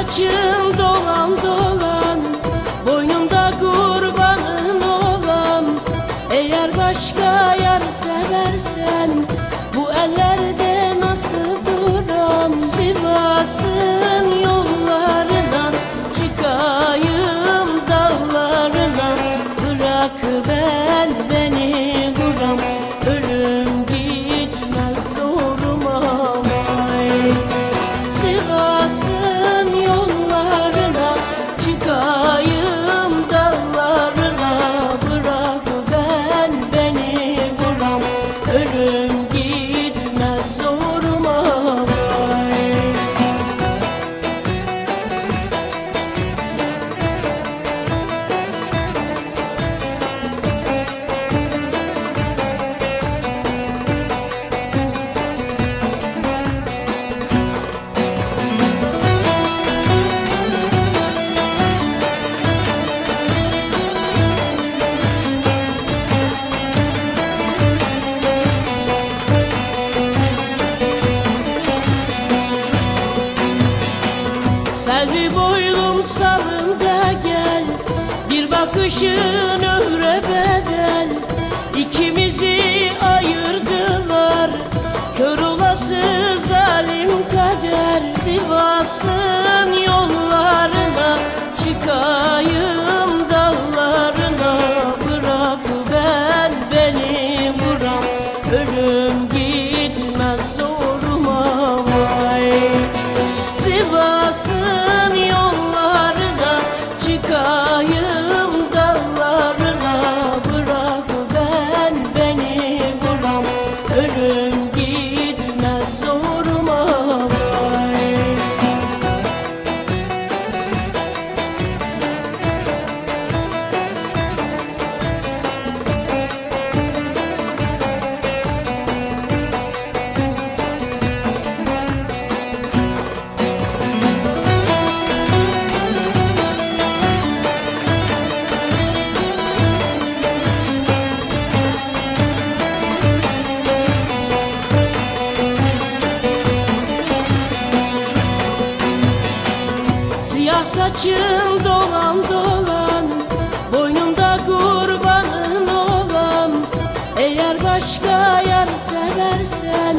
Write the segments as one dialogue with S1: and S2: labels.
S1: saçım Devri boylum salında gel Bir bakışın ömre bedel. İkimizi ayırdılar Kör olası zalim kader. Sivas'ın Saçın dolan dolan Boynumda kurbanın olan. Eğer başka yar seversen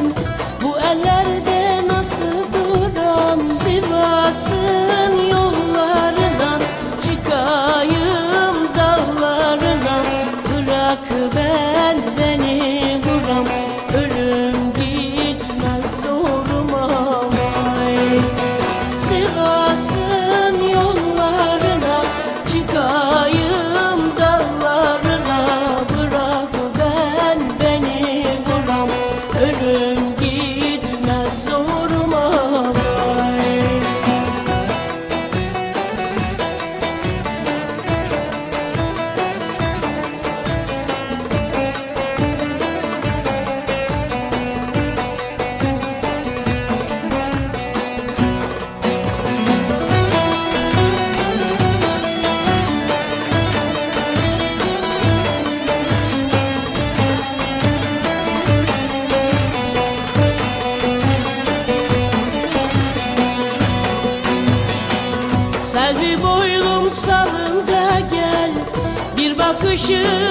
S1: Bu ellerde nasıl duram? Sivas'ın yollarına Çıkayım dağlarına. Bırak benden bakışın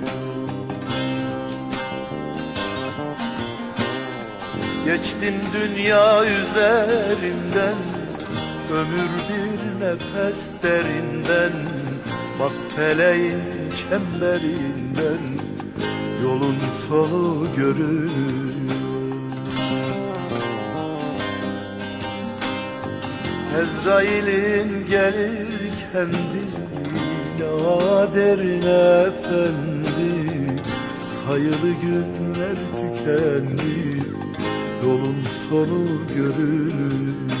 S2: Geçtim dünya üzerinden Ömür bir nefes derinden. Bak feleğin çemberinden Yolun sonu görünüyor. Ezrail'in gelir kendi Naderin efendi. Sayılı günler tükendi Yolun sonu görünüyor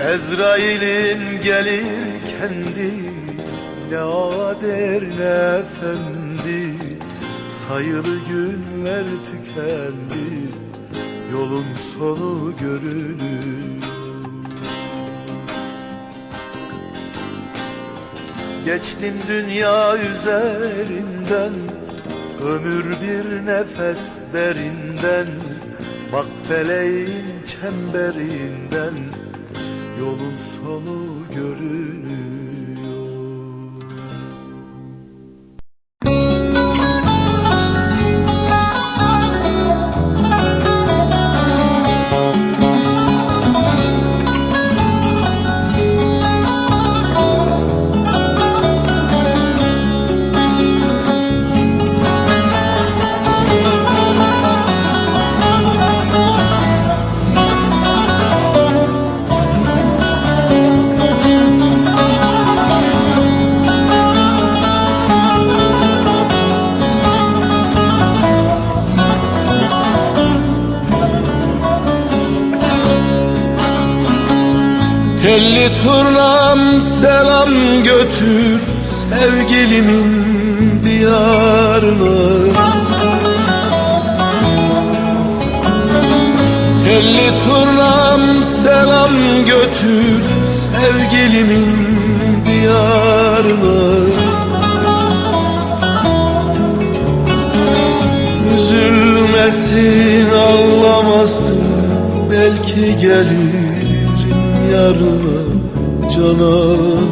S2: Ezrail'in gelir kendi Ne ader ne efendi. Sayılı günler tükendi Yolun sonu görünür. Geçtim dünya üzerinden Ömür bir nefes derinden. Bak feleğin çemberinden Yolun sonu görünüyor Telli turnam selam götür sevgilimin diyarına. Telli turnam selam götür sevgilimin diyarına. Üzülmesin ağlamasın belki gelirim yarına canım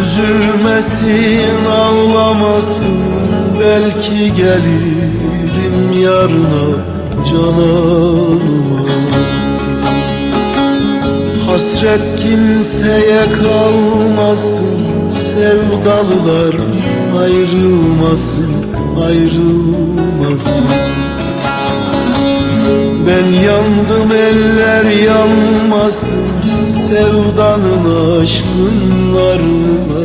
S2: Üzülmesin ağlamasın belki gelirim yarına canıma Hasret kimseye kalmasın Sevdalılar ayrılmasın Ayrılmasın Ben yandım eller yanmasın Sevdanın aşkın narına